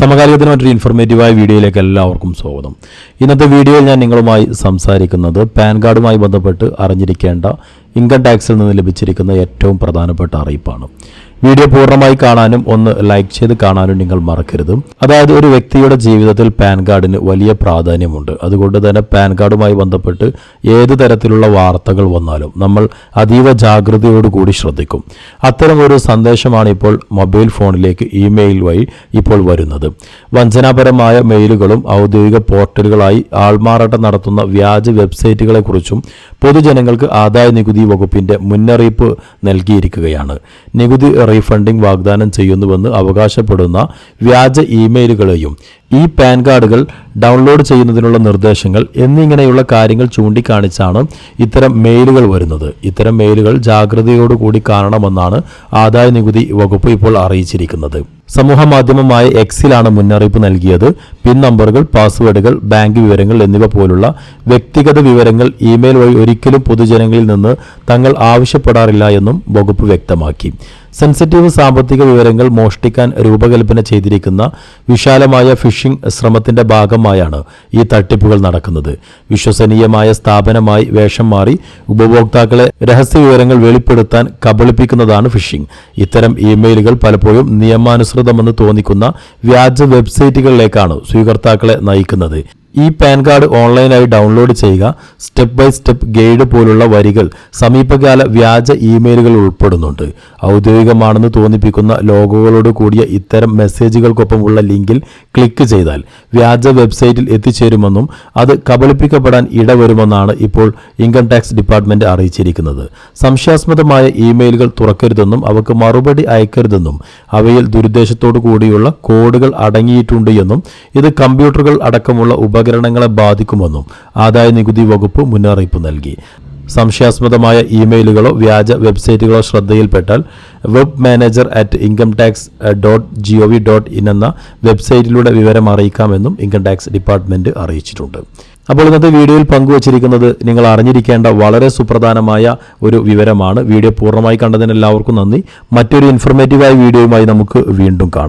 സമകാലികത്തിന് മറ്റൊരു ഇൻഫോർമേറ്റീവായ വീഡിയോയിലേക്ക് എല്ലാവർക്കും സ്വാഗതം. ഇന്നത്തെ വീഡിയോയിൽ ഞാൻ നിങ്ങളുമായി സംസാരിക്കുന്നത് പാൻ കാർഡുമായി ബന്ധപ്പെട്ട് അറിഞ്ഞിരിക്കേണ്ട ഇൻകം ടാക്സിൽ നിന്ന് ലഭിച്ചിരിക്കുന്ന ഏറ്റവും പ്രധാനപ്പെട്ട അറിയിപ്പാണ്. വീഡിയോ പൂർണമായി കാണാനും ഒന്ന് ലൈക്ക് ചെയ്ത് കാണാനും നിങ്ങൾ മറക്കരുത്. അതായത് ഒരു വ്യക്തിയുടെ ജീവിതത്തിൽ പാൻ കാർഡിന് വലിയ പ്രാധാന്യമുണ്ട്. അതുകൊണ്ട് തന്നെ പാൻ കാർഡുമായി ബന്ധപ്പെട്ട് ഏത് തരത്തിലുള്ള വാർത്തകൾ വന്നാലും നമ്മൾ അതീവ ജാഗ്രതയോടുകൂടി ശ്രദ്ധിക്കും. അത്തരം ഒരു സന്ദേശമാണ് ഇപ്പോൾ മൊബൈൽ ഫോണിലേക്ക് ഇമെയിൽ വഴി ഇപ്പോൾ വരുന്നത്. വഞ്ചനാപരമായ മെയിലുകളും ഔദ്യോഗിക പോർട്ടലുകളായി ആൾമാറാട്ടം നടത്തുന്ന വ്യാജ വെബ്സൈറ്റുകളെക്കുറിച്ചും പൊതുജനങ്ങൾക്ക് ആദായ നികുതി വകുപ്പിന്റെ മുന്നറിയിപ്പ് നൽകിയിരിക്കുകയാണ്. നികുതി റീഫണ്ടിംഗ് വാഗ്ദാനം ചെയ്യുന്നുവെന്ന് അവകാശപ്പെടുന്ന വ്യാജ ഇമെയിലുകളെയും ഈ പാൻ കാർഡുകൾ ഡൗൺലോഡ് ചെയ്യുന്നതിനുള്ള നിർദ്ദേശങ്ങൾ എന്നിങ്ങനെയുള്ള കാര്യങ്ങൾ ചൂണ്ടിക്കാണിച്ചാണ് ഇത്തരം മെയിലുകൾ വരുന്നത്. ഇത്തരം മെയിലുകൾ ജാഗ്രതയോടുകൂടി കാണണമെന്നാണ് ആദായ നികുതി വകുപ്പ് ഇപ്പോൾ അറിയിച്ചിരിക്കുന്നത്. സമൂഹ മാധ്യമമായ എക്സിലാണ് മുന്നറിയിപ്പ് നൽകിയത്. പിൻ നമ്പറുകൾ പാസ്വേഡുകൾ ബാങ്ക് വിവരങ്ങൾ എന്നിവ പോലുള്ള വ്യക്തിഗത വിവരങ്ങൾ ഇമെയിൽ വഴി ഒരിക്കലും പൊതുജനങ്ങളിൽ നിന്ന് തങ്ങൾ ആവശ്യപ്പെടാറില്ല എന്നും വകുപ്പ് വ്യക്തമാക്കി. സെൻസിറ്റീവ് സാമ്പത്തിക വിവരങ്ങൾ മോഷ്ടിക്കാൻ രൂപകൽപ്പന ചെയ്തിരിക്കുന്ന വിശാലമായ ഫിഷിംഗ് ശ്രമത്തിന്റെ ഭാഗമായാണ് ഈ തട്ടിപ്പുകൾ നടക്കുന്നത്. വിശ്വസനീയമായ സ്ഥാപനമായി വേഷം മാറി ഉപഭോക്താക്കളെ രഹസ്യ വിവരങ്ങൾ വെളിപ്പെടുത്താൻ കബളിപ്പിക്കുന്നതാണ് ഫിഷിംഗ്. ഇത്തരം ഇമെയിലുകൾ പലപ്പോഴും നിയമാനുസൃതമെന്ന് തോന്നിക്കുന്ന വ്യാജ വെബ്സൈറ്റുകളിലേക്കാണ് സ്വീകർത്താക്കളെ നയിക്കുന്നത്. ഈ പാൻ കാർഡ് ഓൺലൈനായി ഡൗൺലോഡ് ചെയ്യുക. സ്റ്റെപ്പ് ബൈ സ്റ്റെപ്പ് ഗൈഡ് പോലുള്ള വരികൾ സമീപകാല വ്യാജ ഇമെയിലുകൾ ഉൾപ്പെടുന്നുണ്ട്. ഔദ്യോഗികമാണെന്ന് തോന്നിപ്പിക്കുന്ന ലോഗോകളോട് കൂടിയ ഇത്തരം മെസ്സേജുകൾക്കൊപ്പമുള്ള ലിങ്കിൽ ക്ലിക്ക് ചെയ്താൽ വ്യാജ വെബ്സൈറ്റിൽ എത്തിച്ചേരുമെന്നും അത് കബളിപ്പിക്കപ്പെടാൻ ഇടവരുമെന്നാണ് ഇപ്പോൾ ഇൻകം ടാക്സ് ഡിപ്പാർട്ട്മെന്റ് അറിയിച്ചിരിക്കുന്നത്. സംശയാസ്പദമായ ഇമെയിലുകൾ തുറക്കരുതെന്നും അവക്ക് മറുപടി അയക്കരുതെന്നും അവയിൽ ദുരുദ്ദേശത്തോടു കൂടിയുള്ള കോഡുകൾ അടങ്ങിയിട്ടുണ്ട് എന്നും ഇത് കമ്പ്യൂട്ടറുകൾ അടക്കമുള്ള ഉപകരണങ്ങളെ ബാധിക്കുമെന്നും ആദായ നികുതി വകുപ്പ് മുന്നറിയിപ്പ് നൽകി. സംശയാസ്പദമായ ഇമെയിലുകളോ വ്യാജ വെബ്സൈറ്റുകളോ ശ്രദ്ധയിൽപ്പെട്ടാൽ web manager at income tax dot G O V dot in എന്ന വെബ്സൈറ്റിലൂടെ വിവരം അറിയിക്കാമെന്നും ഇൻകം ടാക്സ് ഡിപ്പാർട്ട്മെന്റ് അറിയിച്ചിട്ടുണ്ട്. അപ്പോൾ ഇന്നത്തെ വീഡിയോയിൽ പങ്കുവച്ചിരിക്കുന്നത് നിങ്ങൾ അറിഞ്ഞിരിക്കേണ്ട വളരെ സുപ്രധാനമായ ഒരു വിവരമാണ്. വീഡിയോ പൂർണമായി കണ്ടതിന് എല്ലാവർക്കും നന്ദി. മറ്റൊരു ഇൻഫോർമേറ്റീവായ വീഡിയോയുമായി നമുക്ക് വീണ്ടും കാണാം.